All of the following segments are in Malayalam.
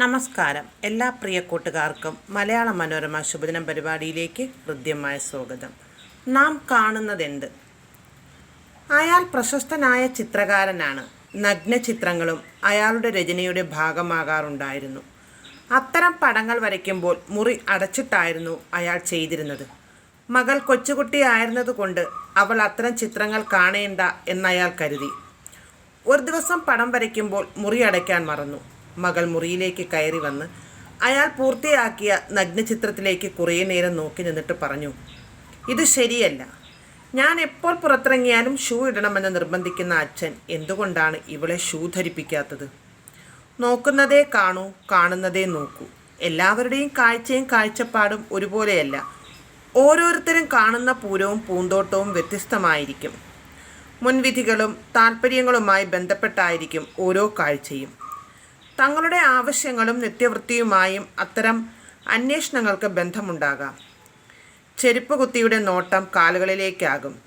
നമസ്കാരം. എല്ലാ പ്രിയ കൂട്ടുകാർക്കും മലയാള മനോരമ ശുഭദിനം പരിപാടിയിലേക്ക് ഹൃദ്യമായ സ്വാഗതം. നാം കാണുന്നതെന്ത്? അയാൾ പ്രശസ്തനായ ചിത്രകാരനാണ്. നഗ്ന ചിത്രങ്ങളും അയാളുടെ രചനയുടെ ഭാഗമാകാറുണ്ടായിരുന്നു. അത്തരം പടങ്ങൾ വരയ്ക്കുമ്പോൾ മുറി അടച്ചിട്ടായിരുന്നു അയാൾ ചെയ്തിരുന്നത്. മകൾ കൊച്ചുകുട്ടിയായിരുന്നതുകൊണ്ട് അവൾ അത്തരം ചിത്രങ്ങൾ കാണേണ്ട എന്നയാൾ കരുതി. ഒരു ദിവസം പടം വരയ്ക്കുമ്പോൾ മുറി അടയ്ക്കാൻ മറന്നു. മകൾ മുറിയിലേക്ക് കയറി വന്ന് അയാൾ പൂർത്തിയാക്കിയ നഗ്നചിത്രത്തിലേക്ക് കുറേ നേരം നോക്കി നിന്നിട്ട് പറഞ്ഞു ഇത് ശരിയല്ല. ഞാൻ എപ്പോൾ പുറത്തിറങ്ങിയാലും ഷൂ ഇടണമെന്ന് നിർബന്ധിക്കുന്ന അച്ഛൻ എന്തുകൊണ്ടാണ് ഇവളെ ഷൂ ധരിപ്പിക്കാത്തത്? നോക്കുന്നതേ കാണൂ കാണുന്നതേ നോക്കൂ. എല്ലാവരുടെയും കാഴ്ചയും കാഴ്ചപ്പാടും ഒരുപോലെയല്ല. ഓരോരുത്തരും കാണുന്ന പൂരവും പൂന്തോട്ടവും വ്യത്യസ്തമായിരിക്കും. മുൻവിധികളും താല്പര്യങ്ങളുമായി ബന്ധപ്പെട്ടായിരിക്കും ഓരോ കാഴ്ചയും. തങ്ങളുടെ ആവശ്യങ്ങളും നിത്യവൃത്തിയുമായും അത്തരം അന്വേഷണങ്ങൾക്ക് ബന്ധമുണ്ടാകാം. ചെരുപ്പ് കുത്തിയുടെ നോട്ടം കാലുകളിലേക്കാകും.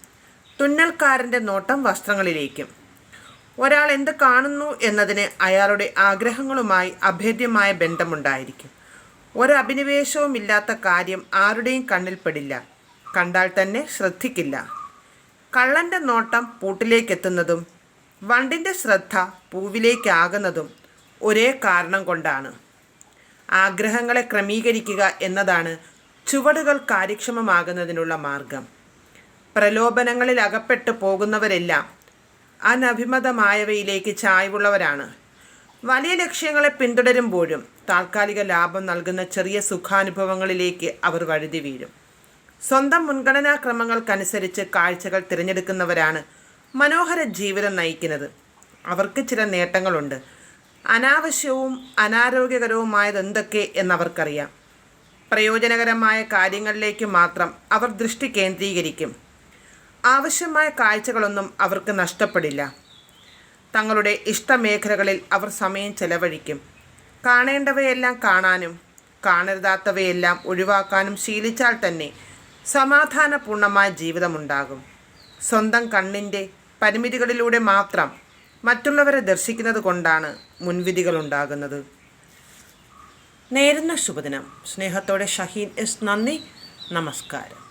തുന്നൽക്കാരന്റെ നോട്ടം വസ്ത്രങ്ങളിലേക്കും. ഒരാൾ എന്ത് കാണുന്നു എന്നതിന് അയാളുടെ ആഗ്രഹങ്ങളുമായി അഭേദ്യമായ ബന്ധമുണ്ടായിരിക്കും. ഒരഭിനിവേശവുമില്ലാത്ത കാര്യം ആരുടെയും കണ്ണിൽപ്പെടില്ല കണ്ടാൽ തന്നെ ശ്രദ്ധിക്കില്ല. കള്ളന്റെ നോട്ടം പൂട്ടിലേക്കെത്തുന്നതും വണ്ടിന്റെ ശ്രദ്ധ പൂവിലേക്കാകുന്നതും ഒരേ കാരണം കൊണ്ടാണ്. ആഗ്രഹങ്ങളെ ക്രമീകരിക്കുക എന്നതാണ് ചുവടുകൾ കാര്യക്ഷമമാകുന്നതിനുള്ള മാർഗം. പ്രലോഭനങ്ങളിൽ അകപ്പെട്ടു പോകുന്നവരെല്ലാം അനഭിമതമായവയിലേക്ക് ചായ്വുള്ളവരാണ്. വലിയ ലക്ഷ്യങ്ങളെ പിന്തുടരുമ്പോഴും താൽക്കാലിക ലാഭം നൽകുന്ന ചെറിയ സുഖാനുഭവങ്ങളിലേക്ക് അവർ വഴുതി വീഴും. സ്വന്തം മുൻഗണനാക്രമങ്ങൾക്കനുസരിച്ച് കാഴ്ചകൾ തിരഞ്ഞെടുക്കുന്നവരാണ് മനോഹര ജീവിതം നയിക്കുന്നത്. അവർക്ക് ചില നേട്ടങ്ങളുണ്ട്. അനാവശ്യവും അനാരോഗ്യകരവുമായത് എന്തൊക്കെ എന്നവർക്കറിയാം. പ്രയോജനകരമായ കാര്യങ്ങളിലേക്ക് മാത്രം അവർ ദൃഷ്ടി കേന്ദ്രീകരിക്കും. ആവശ്യമായ കാഴ്ചകളൊന്നും അവർക്ക് നഷ്ടപ്പെടില്ല. തങ്ങളുടെ ഇഷ്ടമേഖലകളിൽ അവർ സമയം ചെലവഴിക്കും. കാണേണ്ടവയെല്ലാം കാണാനും കാണരുതാത്തവയെല്ലാം ഒഴിവാക്കാനും ശീലിച്ചാൽ തന്നെ സമാധാനപൂർണമായ ജീവിതമുണ്ടാകും. സ്വന്തം കണ്ണിന്റെ പരിമിതികളിലൂടെ മാത്രം മറ്റുള്ളവരെ ദർശിക്കുന്നത് കൊണ്ടാണ് മുൻവിധികൾ ഉണ്ടാകുന്നത്. നേരുന്ന ശുഭദിനം. സ്നേഹത്തോടെ ഷഹീൻ എസ്. നന്ദി. നമസ്കാരം.